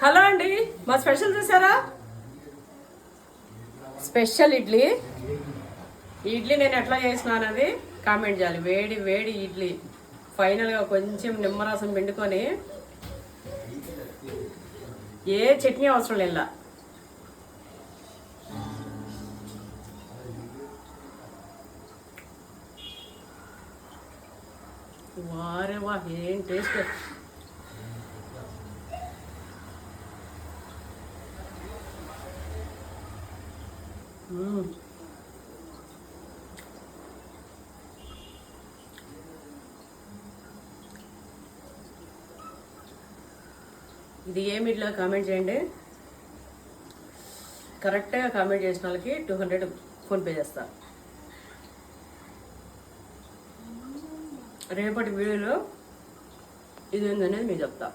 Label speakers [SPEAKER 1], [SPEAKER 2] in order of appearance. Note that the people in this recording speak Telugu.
[SPEAKER 1] హలో అండి మా స్పెషల్ చూసారా? స్పెషల్ ఇడ్లీ. ఇడ్లీ నేను ఎట్లా చేసిన కామెంట్ చేయాలి. వేడి వేడి ఇడ్లీ. ఫైనల్గా కొంచెం నిమ్మరసం పిండుకొని ఏ చట్నీ అవసరం లేదు వారే వా ఏం టేస్ట్. ఇది ఏమిట్లో కామెంట్ చేయండి? కరెక్ట్గా కామెంట్ చేసిన వాళ్ళకి టూ హండ్రెడ్ ఫోన్పే చేస్తా. రేపటి వీడియోలో ఇది ఏందనేది మీకు చెప్తా.